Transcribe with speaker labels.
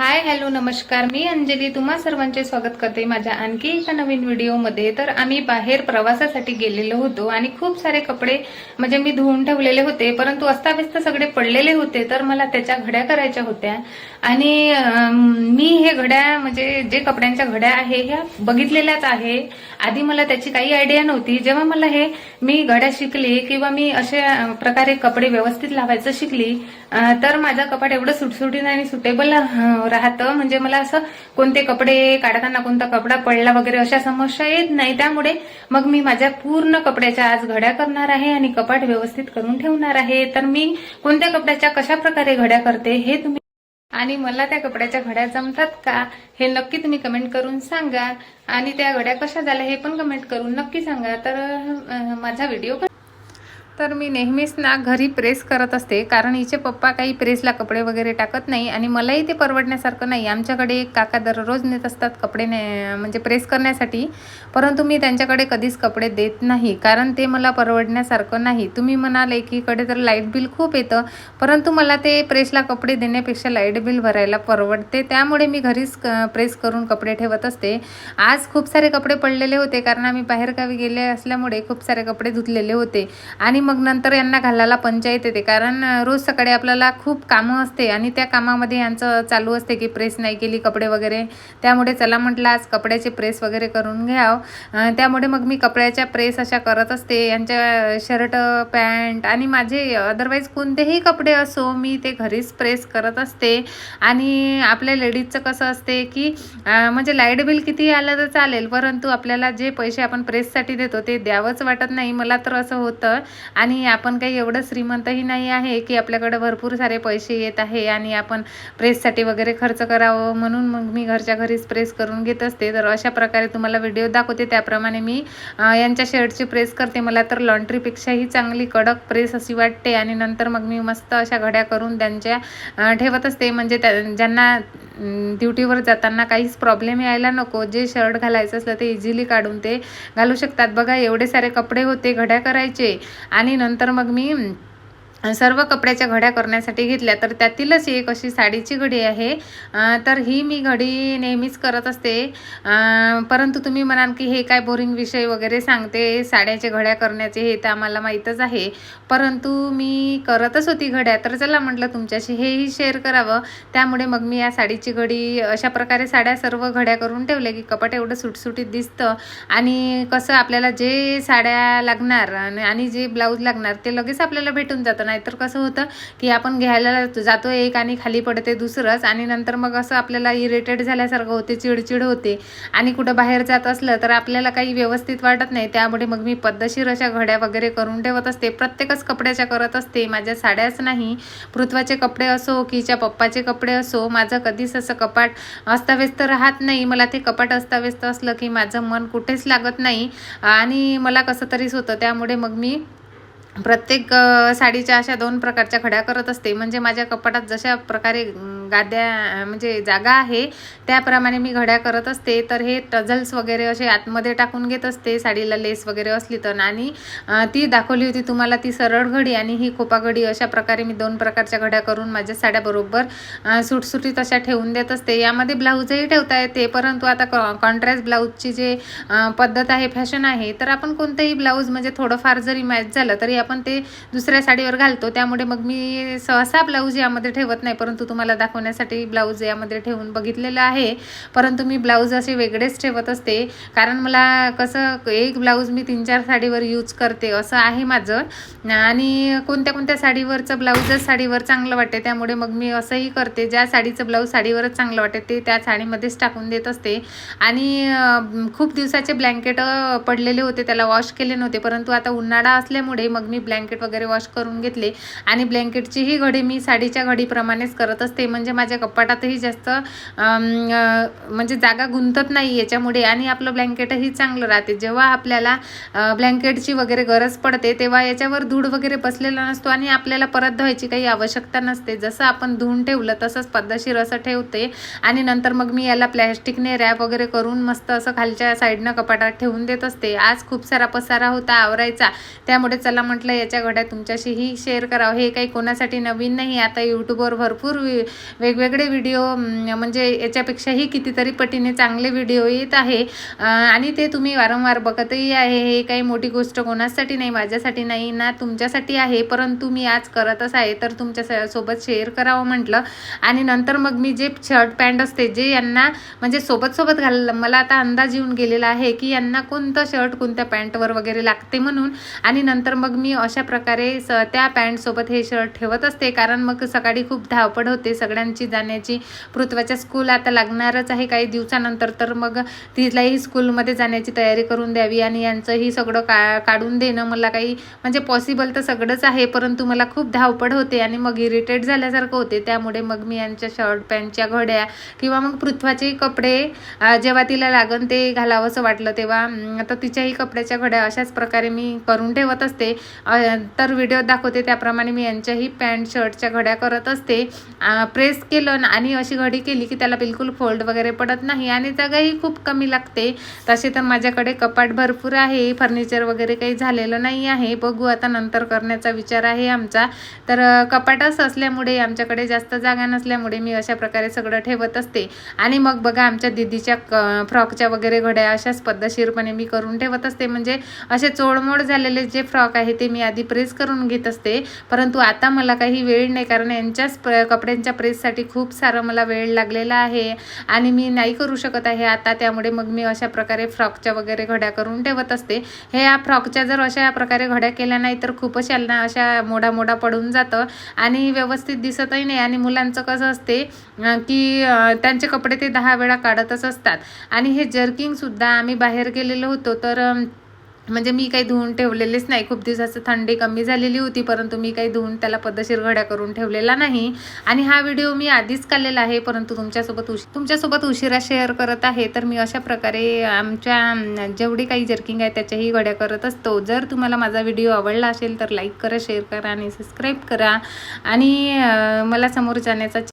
Speaker 1: Hi hello नमस्कार. मी अंजली. तुम्हा सर्वांचे स्वागत करते माझ्या आणखी एका नवीन व्हिडिओमध्ये. तर आम्ही बाहेर प्रवासासाठी गेलेलो होतो आणि खूप सारे कपडे म्हणजे मी धुवून ठेवलेले होते परंतु अस्ताव्यस्त सगळे पडलेले होते तर मला त्याच्या घड्या करायच्या होत्या. आणि मी हे घड्या म्हणजे जे कपड्यांच्या घड्या आहे ह्या बघितलेल्याच आहे. आधी मला त्याची काही आयडिया नव्हती. जेव्हा मला हे मी घड्या शिकली किंवा मी अशा प्रकारे कपडे व्यवस्थित लावायचं शिकली तर माझं कपाट एवढं सुटसुटीन आणि सुटेबल राहतं. म्हणजे मला असं कोणते कपडे काढताना कोणता कपडा पडला वगैरे अशा समस्या येत नाही. त्यामुळे मग मी माझ्या पूर्ण कपड्याच्या आज घड्या करणार आहे आणि कपाट व्यवस्थित करून ठेवणार आहे. तर मी कोणत्या कपड्याच्या कशा प्रकारे घड्या करते हे तुम्ही आणि मला त्या कपड्याच्या घड्या जमतात का हे नक्की तुम्ही कमेंट करून सांगा. आणि त्या घड्या कशा झाल्या हे पण कमेंट करून नक्की सांगा. तर माझा व्हिडिओ तर मी नेहमीच ना घरी प्रेस करत असते. कारण हिचे पप्पा काही प्रेसला कपडे वगैरे टाकत नाही आणि मलाही ते परवडण्यासारखं नाही. आमच्याकडे एक काका दररोज नेत असतात कपडे ने म्हणजे प्रेस करण्यासाठी. परंतु मी त्यांच्याकडे कधीच कपडे देत नाही. कारण ते मला परवडण्यासारखं नाही. तुम्ही म्हणाल एकीकडे तर लाइट बिल खूप येतं. परंतु मला ते प्रेसला कपडे देण्यापेक्षा लाइट बिल भरायला परवडते. त्यामुळे मी घरीच क- प्रेस करून कपडे ठेवत असते. आज खूप सारे कपडे पडलेले होते. कारण आम्ही बाहेरगावी गेले असल्यामुळे खूप सारे कपडे धुतलेले होते. आणि मग नंतर यांना घालायला पंचायत येते. कारण रोज सकाळी आपल्याला खूप कामं असते आणि त्या कामामध्ये यांचं चालू असते की प्रेस नाही केली कपडे वगैरे. त्यामुळे चला म्हटलं आज कपड्याचे प्रेस वगैरे करून घ्याव. त्यामुळे मग मी कपड्याच्या प्रेस अशा करत असते. यांच्या शर्ट पॅन्ट आणि माझे अदरवाईज कोणतेही कपडे असो मी ते घरीच प्रेस करत असते. आणि आपल्या लेडीजचं कसं असते की म्हणजे लाइट बिल किती आलं तर चालेल परंतु आपल्याला जे पैसे आपण प्रेससाठी देतो ते द्यावंच वाटत नाही. मला तर असं होतं. आणि आपण काही एवढं श्रीमंतही नाही आहे की आपल्याकडे भरपूर सारे पैसे येत आहे आणि आपण प्रेससाठी वगैरे खर्च करावं म्हणून मग मी घरच्या घरीच प्रेस करून घेत असते. तर अशा प्रकारे तुम्हाला व्हिडिओ दाखवते. त्याप्रमाणे मी यांच्या शर्टची प्रेस करते. मला तर लॉन्ड्रीपेक्षाही चांगली कडक प्रेस अशी वाटते. आणि नंतर मग मी मस्त अशा घड्या करून त्यांच्या ठेवत असते. म्हणजे त्या ज्यांना ड्युटीवर जाताना काहीच प्रॉब्लेम यायला नको. जे शर्ट घालायचं असलं ते इझिली काढून ते घालू शकतात. बघा एवढे सारे कपडे होते घड्या करायचे. आणि नंतर मग मी सर्व कपड्याच्या घड्या करण्यासाठी घेतल्या तर त्यातीलच एक अशी साडीची घडी आहे. तर ही मी घडी नेहमीच करत असते. परंतु तुम्ही म्हणाल की हे काय बोरिंग विषय वगैरे सांगते साड्याच्या घड्या करण्याचे हे तर आम्हाला माहीतच आहे. परंतु मी करतच होती घड्या तर चला म्हटलं तुमच्याशी हेही शेअर करावं. त्यामुळे मग मी या साडीची घडी अशा प्रकारे साड्या सर्व घड्या करून ठेवल्या की कपाट एवढं सुटसुटीत दिसतं आणि कसं आपल्याला जे साड्या लागणार आणि आणि जे ब्लाऊज लागणार ते लगेच आपल्याला भेटून जातं. नाहीतर कसं होतं की आपण घ्यायला जातो एक आणि खाली पडते दुसरंच आणि नंतर मग असं आपल्याला इरिटेट झाल्यासारखं होते चिडचिड होते आणि कुठं बाहेर जात असलं तर आपल्याला काही व्यवस्थित वाटत नाही. त्यामुळे मग मी पद्धतशीर अशा घड्या वगैरे करून ठेवत असते. प्रत्येकच कपड्याच्या करत असते. माझ्या साड्याच नाही. पृथ्वाचे कपडे असो कीच्या पप्पाचे कपडे असो माझं कधीच असं कपाट अस्ताव्यस्त राहत नाही. मला ते कपाट अस्ताव्यस्त असलं की माझं मन कुठेच लागत नाही. आणि मला कसं तरीच होतं. त्यामुळे मग मी प्रत्येक साडीच्या अशा दोन प्रकारच्या खड्या करत असते. म्हणजे माझ्या कपाटात जशा प्रकारे गाद्या म्हणजे जागा आहे. त्याप्रमाणे मी घड्या करत असते. तर हे टझल्स वगैरे असे आतमध्ये टाकून घेत असते. साडीला लेस वगैरे असली तर. आणि ती दाखवली होती तुम्हाला ती सरळ घडी आणि ही खोपा घडी अशा प्रकारे मी दोन प्रकारच्या घड्या करून माझ्या साड्या बरोबर सुटसुटीत अशा ठेवून देत असते. यामध्ये ब्लाऊजही ठेवता येते. परंतु आता कॉन्ट्रास्ट ब्लाऊजची जे पद्धत आहे फॅशन आहे तर आपण कोणतंही ब्लाऊज म्हणजे थोडंफार जरी मॅच झालं तरी आपण ते दुसऱ्या साडीवर घालतो. त्यामुळे मग मी सहसा ब्लाऊज यामध्ये ठेवत नाही. परंतु तुम्हाला दाखवण्यासाठी ब्लाऊज यामध्ये ठेवून बघितलेलं आहे. परंतु मी ब्लाऊज असे वेगळेच ठेवत असते. कारण मला कसं एक ब्लाऊज मी तीन चार साडीवर यूज करते असं आहे माझं. आणि कोणत्या कोणत्या साडीवरचं ब्लाऊजच साडीवर चांगलं वाटते त्यामुळे मग मी असंही करते. ज्या साडीचं ब्लाऊज साडीवरच चांगलं वाटते ते त्या साडीमध्येच टाकून देत असते. आणि खूप दिवसाचे ब्लँकेट पडलेले होते त्याला वॉश केले नव्हते. परंतु आता उन्हाळा असल्यामुळे मग मी ब्लँकेट वगैरे वॉश करून घेतले. आणि ब्लँकेटचीही घडी मी साडीच्या घडीप्रमाणेच करत असते. म्हणजे म्हणजे माझ्या कपाटातही जास्त म्हणजे जागा गुंतत नाही याच्यामुळे आणि आपलं ब्लँकेटही चांगलं राहते. जेव्हा आपल्याला ब्लँकेटची वगैरे गरज पडते तेव्हा याच्यावर धूळ वगैरे बसलेला नसतो आणि आपल्याला परत धुवायची काही आवश्यकता नसते. जसं आपण धुवून ठेवलं तसंच पद्धतशीर असं ठेवते आणि नंतर मग मी याला प्लॅस्टिकने रॅप वगैरे करून मस्त असं खालच्या साईडनं कपाटात ठेवून देत असते. आज खूप सारा पसारा होता आवरायचा. त्यामुळे चला म्हटलं याच्या घड्या तुमच्याशीही शेअर करावं. हे काही कोणासाठी नवीन नाही आता यूट्यूबवर भरपूर वेगवेगळे व्हिडिओ म्हणजे याच्यापेक्षाही कितीतरी पटीने चांगले व्हिडिओ येत आहे. आणि ते तुम्ही वारंवार बघतही आहे. हे काही मोठी गोष्ट कोणासाठी नाही माझ्यासाठी नाही ना तुमच्यासाठी आहे. परंतु मी आज करतच आहे तर तुमच्या स- सोबत शेअर करावं म्हटलं. आणि नंतर मग मी जे शर्ट पॅन्ट असते जे यांना म्हणजे सोबत सोबत घाल मला आता अंदाज येऊन गेलेला आहे की यांना कोणतं शर्ट कोणत्या पॅन्टवर वगैरे लागते म्हणून. आणि नंतर मग मी अशा प्रकारे स त्या पॅन्टसोबत हे शर्ट ठेवत असते. कारण मग सकाळी खूप धावपड होते सगळ्यांची जाण्याची पृथ्वाच्या स्कूल आता लागणारच आहे काही दिवसानंतर तर मग तिलाही स्कूलमध्ये जाण्याची तयारी करून द्यावी आणि यांचंही सगळं का काढून देणं मला काही म्हणजे पॉसिबल तर सगळंच आहे परंतु मला खूप धावपळ होते आणि मग इरिटेट झाल्यासारखं होते. त्यामुळे मग मी यांच्या शर्ट पॅन्टच्या घड्या किंवा मग पृथ्वाचे कपडे जेव्हा तिला लागन ते घालावंसं वाटलं तेव्हा तर तिच्याही कपड्याच्या घड्या अशाच प्रकारे मी करून ठेवत असते. तर व्हिडिओ दाखवते त्याप्रमाणे मी यांच्याही पॅन्ट शर्टच्या घड्या करत असते. प्रेस प्रेस केलं आणि अशी घडी केली की त्याला बिलकुल फोल्ड वगैरे पडत नाही आणि जागाही खूप कमी लागते. तसे तर माझ्याकडे कपाट भरपूर आहे फर्निचर वगैरे काही झालेलं नाही आहे. बघू आता नंतर करण्याचा विचार आहे आमचा. तर कपाटच असल्यामुळे आमच्याकडे जास्त जागा नसल्यामुळे मी अशा प्रकारे सगळं ठेवत असते. आणि मग बघा आमच्या दीदीच्या क फ्रॉकच्या वगैरे घड्या अशाच पद्धतशीरपणे मी करून ठेवत असते. म्हणजे असे चोळमोड झालेले जे फ्रॉक आहे ते मी आधी प्रेस करून घेत असते. परंतु आता मला काही वेळ नाही कारण यांच्याच प्र कपड्यांच्या प्रेससाठी खूप सारं मला वेळ लागलेला आहे आणि मी नाही करू शकत आहे आता त्यामुळे मग मी अशा प्रकारे फ्रॉकच्या वगैरे घड्या करून ठेवत असते. हे या फ्रॉकच्या जर अशा प्रकारे घड्या केल्या नाही तर खूपच यांना अशा मोडा मोडा पडून जातं आणि व्यवस्थित दिसतही नाही. आणि मुलांचं कसं असते की त्यांचे कपडे ते दहा वेळा काढतच असतात. आणि हे जर्किंगसुद्धा आम्ही बाहेर गेलेलो होतो तर म्हणजे मी काही धुवून ठेवलेलेच नाही. खूप दिवसाचं थंडी कमी झालेली होती परंतु मी काही धुवून त्याला पद्धतशीर घड्या करून ठेवलेला नाही. आणि हा व्हिडिओ मी आधीच काढलेला आहे परंतु तुमच्यासोबत उशी तुमच्यासोबत उशिरा शेअर करत आहे तर मी अशा प्रकारे आमच्या जेवढी काही जर्किंग आहे त्याच्याही घड्या करत असतो. जर तुम्हाला माझा व्हिडिओ आवडला असेल तर लाईक करा शेअर करा आणि सबस्क्राईब करा. आणि मला समोर जाण्याचा